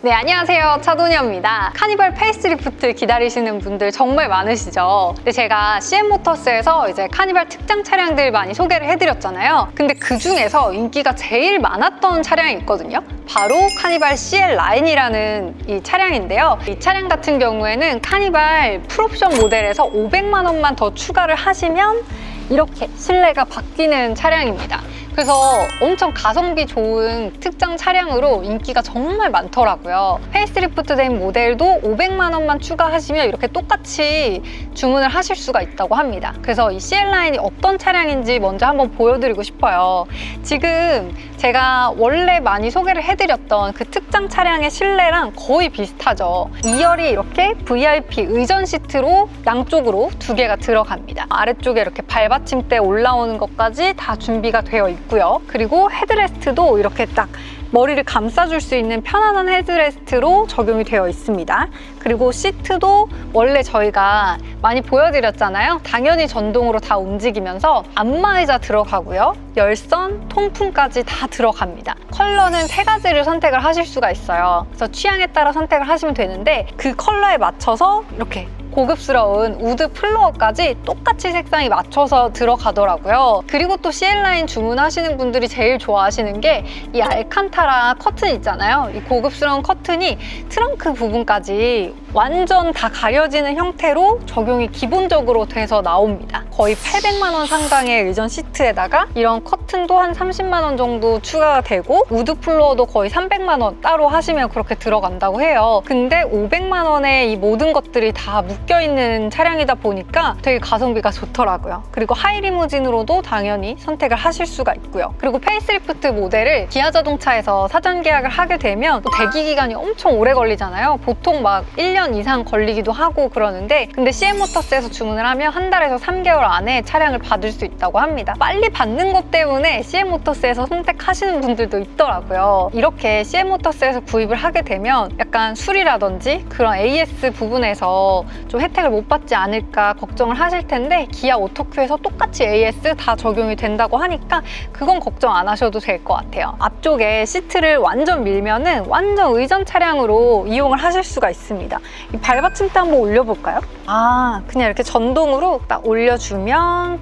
네, 안녕하세요. 차도녀입니다. 카니발 페이스리프트 기다리시는 분들 정말 많으시죠? 근데 제가 CM모터스에서 이제 카니발 특장 차량들 많이 소개를 해드렸잖아요. 근데 그 중에서 인기가 제일 많았던 차량이 있거든요. 바로 카니발 CL 라인이라는 이 차량인데요. 이 차량 같은 경우에는 카니발 풀옵션 모델에서 500만 원만 더 추가를 하시면 이렇게 실내가 바뀌는 차량입니다. 그래서 엄청 가성비 좋은 특장 차량으로 인기가 정말 많더라고요. 페이스리프트 된 모델도 500만 원만 추가하시면 이렇게 똑같이 주문을 하실 수가 있다고 합니다. 그래서 이 CL 라인이 어떤 차량인지 먼저 한번 보여드리고 싶어요. 지금 제가 원래 많이 소개를 해드렸던 그 특장 차량의 실내랑 거의 비슷하죠. 2열이 이렇게 VIP 의전 시트로 양쪽으로 두 개가 들어갑니다. 아래쪽에 이렇게 발 받침대 올라오는 것까지 다 준비가 되어 있고요. 그리고 헤드레스트도 이렇게 딱 머리를 감싸줄 수 있는 편안한 헤드레스트로 적용이 되어 있습니다. 그리고 시트도 원래 저희가 많이 보여드렸잖아요. 당연히 전동으로 다 움직이면서 안마의자 들어가고요. 열선, 통풍까지 다 들어갑니다. 컬러는 세 가지를 선택을 하실 수가 있어요. 그래서 취향에 따라 선택을 하시면 되는데 그 컬러에 맞춰서 이렇게 고급스러운 우드 플로어까지 똑같이 색상이 맞춰서 들어가더라고요. 그리고 또 CL라인 주문하시는 분들이 제일 좋아하시는 게 이 알칸타라 커튼 있잖아요. 이 고급스러운 커튼이 트렁크 부분까지 완전 다 가려지는 형태로 적용이 기본적으로 돼서 나옵니다. 거의 800만 원 상당의 의전 시트에다가 이런 커튼도 한 30만 원 정도 추가가 되고 우드 플로어도 거의 300만 원 따로 하시면 그렇게 들어간다고 해요. 근데 500만 원에 이 모든 것들이 다 묶여 있는 차량이다 보니까 되게 가성비가 좋더라고요. 그리고 하이리무진으로도 당연히 선택을 하실 수가 있고요. 그리고 페이스리프트 모델을 기아 자동차에서 사전 계약을 하게 되면 또 대기 기간이 엄청 오래 걸리잖아요. 보통 막 1년 이상 걸리기도 하고 그러는데 근데 CM모터스에서 주문을 하면 한 달에서 3개월 안에 차량을 받을 수 있다고 합니다. 빨리 받는 것 때문에 CM모터스에서 선택하시는 분들도 있더라고요. 이렇게 CM모터스에서 구입을 하게 되면 약간 수리라든지 그런 AS 부분에서 좀 혜택을 못 받지 않을까 걱정을 하실 텐데 기아 오토큐에서 똑같이 AS 다 적용이 된다고 하니까 그건 걱정 안 하셔도 될 것 같아요. 앞쪽에 시트를 완전 밀면은 완전 의전 차량으로 이용을 하실 수가 있습니다. 이 발받침대 한번 올려볼까요? 아, 그냥 이렇게 전동으로 딱 올려주면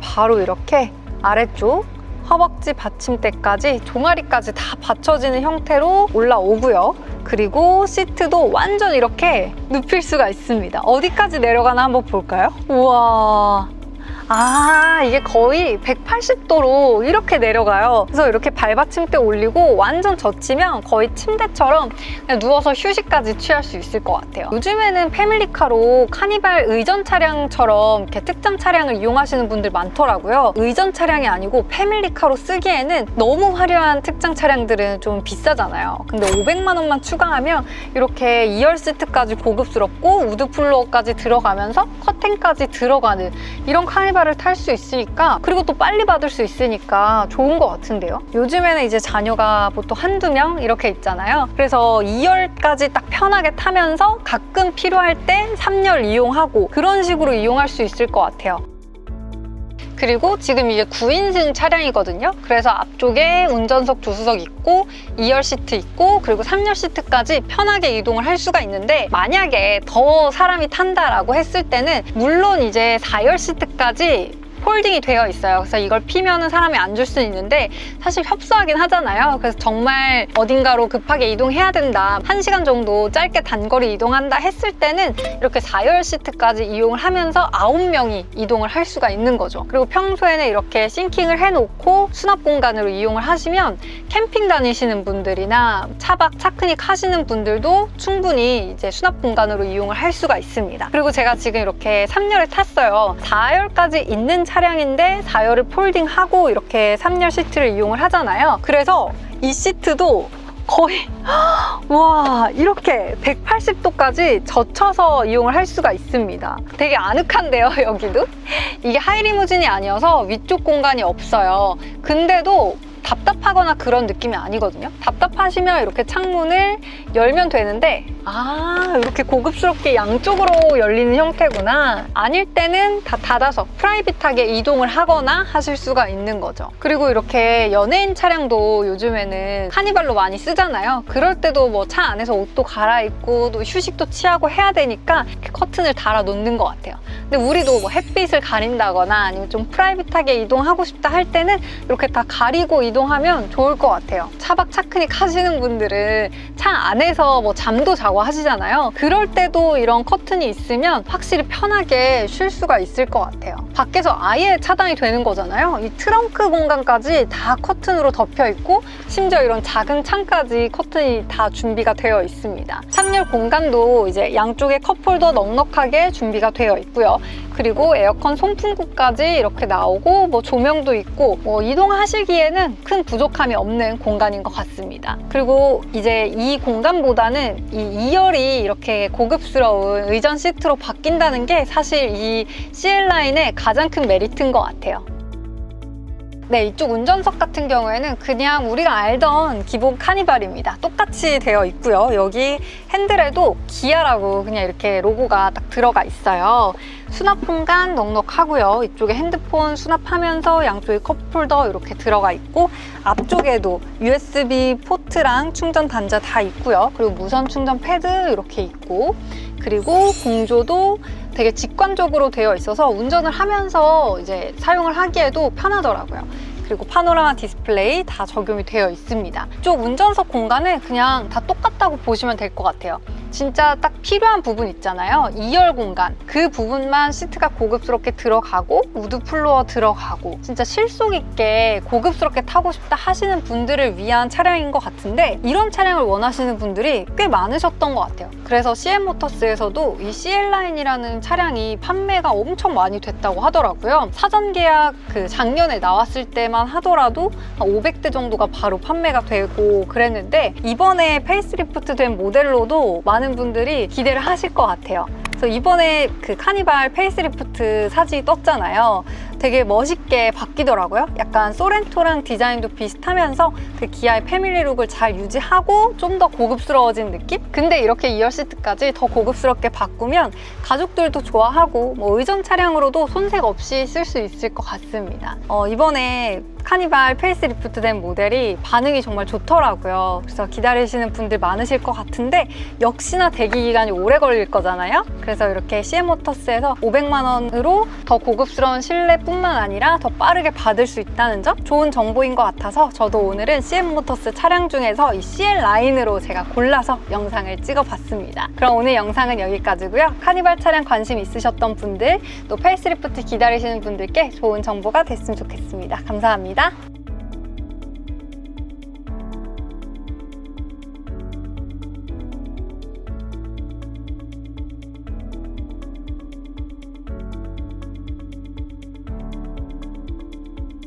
바로 이렇게 아래쪽 허벅지 받침대까지 종아리까지 다 받쳐지는 형태로 올라오고요. 그리고 시트도 완전 이렇게 눕힐 수가 있습니다. 어디까지 내려가나 한번 볼까요? 우와. 아, 이게 거의 180도로 이렇게 내려가요. 그래서 이렇게 발받침대 올리고 완전 젖히면 거의 침대처럼 누워서 휴식까지 취할 수 있을 것 같아요. 요즘에는 패밀리카로 카니발 의전 차량처럼 이렇게 특장 차량을 이용하시는 분들 많더라고요. 의전 차량이 아니고 패밀리카로 쓰기에는 너무 화려한 특장 차량들은 좀 비싸잖아요. 근데 500만 원만 추가하면 이렇게 2열 시트까지 고급스럽고 우드 플로어까지 들어가면서 커튼까지 들어가는 이런 카니발 을 탈 수 있으니까 그리고 또 빨리 받을 수 있으니까 좋은 것 같은데요. 요즘에는 이제 자녀가 보통 한두 명 이렇게 있잖아요. 그래서 2열까지 딱 편하게 타면서 가끔 필요할 때 3열 이용하고 그런 식으로 이용할 수 있을 것 같아요. 그리고 지금 이게 9인승 차량이거든요. 그래서 앞쪽에 운전석 조수석 있고 2열 시트 있고 그리고 3열 시트까지 편하게 이동을 할 수가 있는데 만약에 더 사람이 탄다라고 했을 때는 물론 이제 4열 시트까지 폴딩이 되어 있어요. 그래서 이걸 피면은 사람이 앉을 수는 있는데 사실 협소하긴 하잖아요. 그래서 정말 어딘가로 급하게 이동해야 된다. 한시간 정도 짧게 단거리 이동한다 했을 때는 이렇게 4열 시트까지 이용을 하면서 9명이 이동을 할 수가 있는 거죠. 그리고 평소에는 이렇게 싱킹을 해놓고 수납 공간으로 이용을 하시면 캠핑 다니시는 분들이나 차박 차크닉 하시는 분들도 충분히 이제 수납 공간으로 이용을 할 수가 있습니다. 그리고 제가 지금 이렇게 3열을 탔어요. 4열까지 있는 차 량인데 4열을 폴딩하고 이렇게 3열 시트를 이용을 하잖아요. 그래서 이 시트도 거의 와 이렇게 180도까지 젖혀서 이용을 할 수가 있습니다. 되게 아늑한데요 여기도? 이게 하이리무진이 아니어서 위쪽 공간이 없어요. 근데도 답답하거나 그런 느낌이 아니거든요. 답답하시면 이렇게 창문을 열면 되는데 아, 이렇게 고급스럽게 양쪽으로 열리는 형태구나. 아닐 때는 다 닫아서 프라이빗하게 이동을 하거나 하실 수가 있는 거죠. 그리고 이렇게 연예인 차량도 요즘에는 카니발로 많이 쓰잖아요. 그럴 때도 뭐 차 안에서 옷도 갈아입고 또 휴식도 취하고 해야 되니까 커튼을 달아 놓는 것 같아요. 근데 우리도 뭐 햇빛을 가린다거나 아니면 좀 프라이빗하게 이동하고 싶다 할 때는 이렇게 다 가리고 이동하면 좋을 것 같아요. 차박 차크닉 하시는 분들은 차 안에서 뭐 잠도 자고 하시잖아요. 그럴 때도 이런 커튼이 있으면 확실히 편하게 쉴 수가 있을 것 같아요. 밖에서 아예 차단이 되는 거잖아요. 이 트렁크 공간까지 다 커튼으로 덮여 있고 심지어 이런 작은 창까지 커튼이 다 준비가 되어 있습니다. 3열 공간도 이제 양쪽에 컵홀더 넉넉하게 준비가 되어 있고요. 그리고 에어컨 송풍구까지 이렇게 나오고 뭐 조명도 있고 뭐 이동하시기에는 큰 부족함이 없는 공간인 것 같습니다. 그리고 이제 이 공간보다는 이 2열이 이렇게 고급스러운 의전 시트로 바뀐다는 게 사실 이 CL라인의 가장 큰 메리트인 것 같아요. 네, 이쪽 운전석 같은 경우에는 그냥 우리가 알던 기본 카니발입니다. 똑같이 되어 있고요. 여기 핸들에도 기아라고 그냥 이렇게 로고가 딱 들어가 있어요. 수납 공간 넉넉하고요. 이쪽에 핸드폰 수납하면서 양쪽에 컵홀더 이렇게 들어가 있고 앞쪽에도 USB 포트랑 충전 단자 다 있고요. 그리고 무선 충전 패드 이렇게 있고 그리고 공조도 되게 직관적으로 되어 있어서 운전을 하면서 이제 사용을 하기에도 편하더라고요. 그리고 파노라마 디스플레이 다 적용이 되어 있습니다. 쪽 운전석 공간은 그냥 다 똑같다고 보시면 될 것 같아요. 진짜 딱 필요한 부분 있잖아요. 2열 공간. 그 부분만 시트가 고급스럽게 들어가고 우드 플로어 들어가고 진짜 실속 있게 고급스럽게 타고 싶다 하시는 분들을 위한 차량인 것 같은데 이런 차량을 원하시는 분들이 꽤 많으셨던 것 같아요. 그래서 CM모터스에서도 이 CL라인이라는 차량이 판매가 엄청 많이 됐다고 하더라고요. 사전 계약 그 작년에 나왔을 때만 하더라도 한 500대 정도가 바로 판매가 되고 그랬는데 이번에 페이스리프트 된 모델로도 많은 분들이 기대를 하실 것 같아요. 그래서 이번에 그 카니발 페이스리프트 사진이 떴잖아요. 되게 멋있게 바뀌더라고요. 약간 소렌토랑 디자인도 비슷하면서 그 기아의 패밀리 룩을 잘 유지하고 좀 더 고급스러워진 느낌? 근데 이렇게 2열 시트까지 더 고급스럽게 바꾸면 가족들도 좋아하고 뭐 의전 차량으로도 손색 없이 쓸 수 있을 것 같습니다. 어, 이번에 카니발 페이스리프트 된 모델이 반응이 정말 좋더라고요. 그래서 기다리시는 분들 많으실 것 같은데 역시나 대기 기간이 오래 걸릴 거잖아요. 그래서 이렇게 CM모터스에서 500만 원으로 더 고급스러운 실내 뿐만 아니라 더 빠르게 받을 수 있다는 점 좋은 정보인 것 같아서 저도 오늘은 CM모터스 차량 중에서 이 CL 라인으로 제가 골라서 영상을 찍어봤습니다. 그럼 오늘 영상은 여기까지고요. 카니발 차량 관심 있으셨던 분들 또 페이스리프트 기다리시는 분들께 좋은 정보가 됐으면 좋겠습니다. 감사합니다.